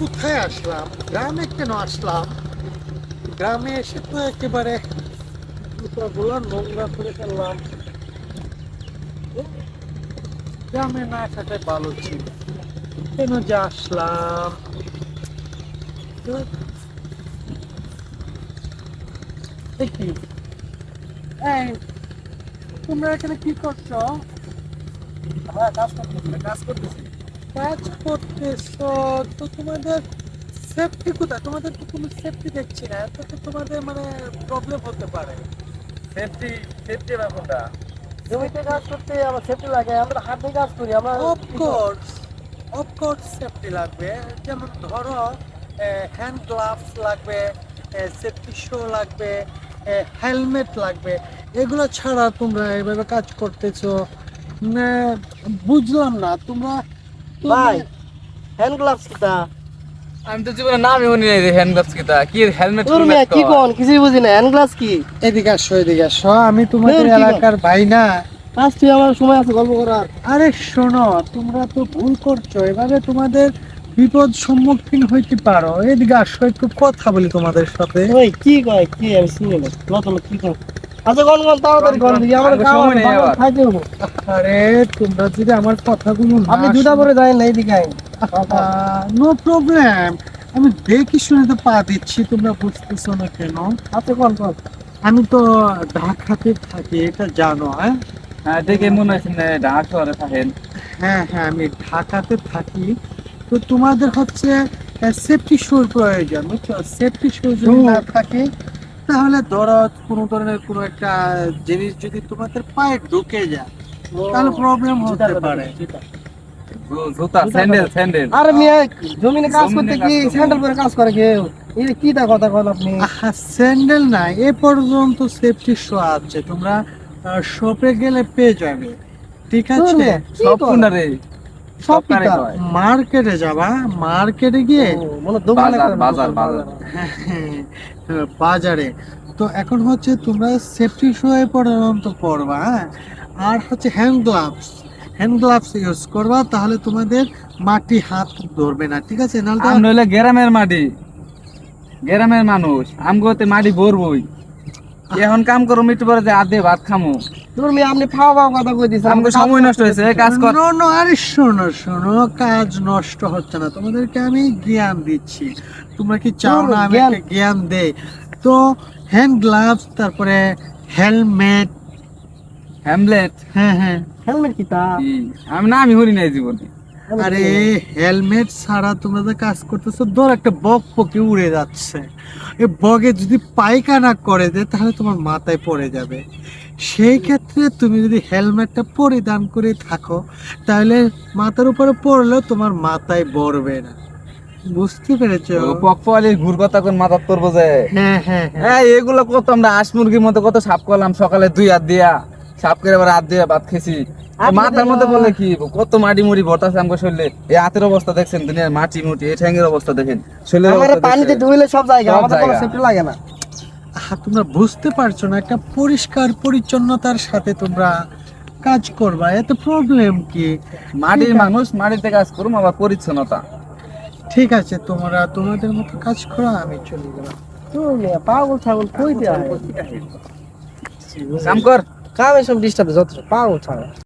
কোথায় আসলাম? গ্রামে কেন আসলাম? গ্রামে এসে তো একেবারে জুতোগুলো নোংরা করে ফেললাম। গ্রামে না আসাটাই ভালো ছিল। কেন যে আসলাম? এই, তোমরা এখানে কি করছ? হ্যাঁ কাজ করতেছি কাজ করতেছি। কাজ করতেছো? তো তোমাদের সেফটি কোথায়? তোমাদের তো কোনো সেফটি দেখছি না। তো তো তোমাদের মানে প্রবলেম হতে পারে। সেফটি সেফটি ব্যাপারটা জমিতে কাজ করতে আমার সেফটি লাগে আমরা হাতে কাজ করি আমরা অফকোর্স অফকোর্স সেফটি লাগবে। যেমন ধরো হ্যান্ড গ্লাভস লাগবে সেফটি শো লাগবে হেলমেট লাগবে। এগুলো ছাড়া তোমরা এভাবে কাজ করতেছো? না বুঝলাম না। তোমরা ভাই হ্যান্ড গ্লাভস কিটা আমি তো জীবনে নামই শুনি নাই যে হ্যান্ড গ্লাভস কিটা কি হেলমেট তোর মিয়া কি কোন? কিছুই বুঝি না। হ্যান্ড গ্লাভস কি? এদিকে আসো এদিকে আসো। আমি তোমাদের এলাকার ভাই না। কাজ তুই আমার সময় আছে গল্প করার। আরে শোনো তোমরা তো ভুল করছ। এভাবে তোমাদের বিপদ সম্মুখীন হইতে পারো। এদিকে আসো একটু কথা বলি তোমাদের সাথে। ওই কি কয়? কি? আমি শুনি না। কি কয়? আচ্ছা কোন কোন তাড়াতাড়ি কোন দিকে আমার আমার সময় নেই আবার। খাইতে হব। আরে তোমরা যদি আমার কথাগুলো আপনি দুটা যাই না এইদিকে আইন। নো প্রবলেম আমি দেখি শুনে তো পা দিচ্ছি তোমরা বুঝতেছো না কেন? আচ্ছা কোন কোন আমি তো ঢাকাতে থাকি এটা জানো হ্যাঁ? হ্যাঁ দেখে মনে হচ্ছে না ঢাকা শহরে থাকেন। হ্যাঁ হ্যাঁ আমি ঢাকাতে থাকি। তো তোমাদের হচ্ছে সেফটি শুর প্রয়োজন বুঝছ? সেফটি শু যদি না থাকে তাহলে ধরো কোনো ধরনের কোনো একটা জিনিস যদি তোমাদের পায়ে ঢুকে যায় তাহলে প্রবলেম হতে পারে। জুতা স্যান্ডেল স্যান্ডেল আরে মিয়া জমিনে কাজ করতে কি স্যান্ডেল পরে কাজ করে কেউ এই কি তা কথা কন আপনি? স্যান্ডেল না এ পর্যন্ত সেফটি শু আছে। তোমরা শপে গেলে পেয়ে যাবে। ঠিক আছে? সব? সব মার্কেটে যাবা মার্কেটে গিয়ে মনে হয় দোকানে বাজার, বাজার, বাজার। হ্যাঁ, বাজারে। তো এখন হচ্ছে তোমরা সেফটি শু এ পর্যন্ত পড়বা হ্যাঁ? আর হচ্ছে hand gloves hand gloves use করবা তাহলে তোমাদের মাটি হাত ধরবে না ঠিক আছে? নাহলে গ্রামের মাটি। গ্রামের মানুষ আমগোতে মাটি ভরবই। এখন কাম করো একটু পরে যে আদে ভাত খামু। তোর মেয়ে আপনি ফাও ফাও কথা কই দিছেন? আমাকে সময় নষ্ট হয়েছে কাজ কর। No, no, আরে শোনো শোনো কাজ নষ্ট হচ্ছে না। তোমাদেরকে আমি জ্ঞান দিচ্ছি। তোমরা কি চাও না আমি জ্ঞান? একটা জ্ঞান দেই তো হ্যান্ড গ্লাভস তারপরে হেলমেট হ্যামলেট হ্যাঁ হ্যাঁ। হেলমেট কি তা আমি না আমি হরি নাই জীবনে। আরে হেলমেট ছাড়া তোমরা যে কাজ করতেছো ধর একটা বক পকে উড়ে যাচ্ছে। এই বগে যদি পায়খানা করে দেয় তাহলে তোমার মাথায় পড়ে যাবে। সেই ক্ষেত্রে তুমি যদি হেলমেটটা পরিধান করে থাকো তাহলে মাথার উপরে পড়লেও তোমার মাথায় পড়বে না। বুঝতে পেরেছ? পকপালির ঘুর কথা কোন মাথা তোর বোঝে? হ্যাঁ হ্যাঁ হ্যাঁ। হ্যাঁ এগুলো কত আমরা হাঁস মুরগির মতো কত সাপ করলাম সকালে দুই হাত দিয়া। সাপ করে হাত দিয়ে ভাত আপনি মাথার মধ্যে বলে কি কত মাটি মুড়ি ভরতাছে আমাকে শরীরে। এই হাতের অবস্থা দেখছেন দুনিয়ার মাটি মুটি এই ঠ্যাঙ্গের অবস্থা দেখেন। শরীরের পানিতে ধুইলে সব জায়গা আমাদের কোনো সেফটি লাগে না। তোমরা বুঝতে পারছ না একটা পরিষ্কার পরিচ্ছন্নতার সাথে তোমরা কাজ করবা। এতে প্রবলেম কি? মাটির মানুষ মাটিতে কাজ করুম আবার পরিচ্ছন্নতা। ঠিক আছে তোমরা তোমাদের মতো কাজ করো আমি চলে গেলাম। পাগল ছাগল কই দেয় কাম কর। কামে সব ডিস্টার্ব যত পাগল ছাগল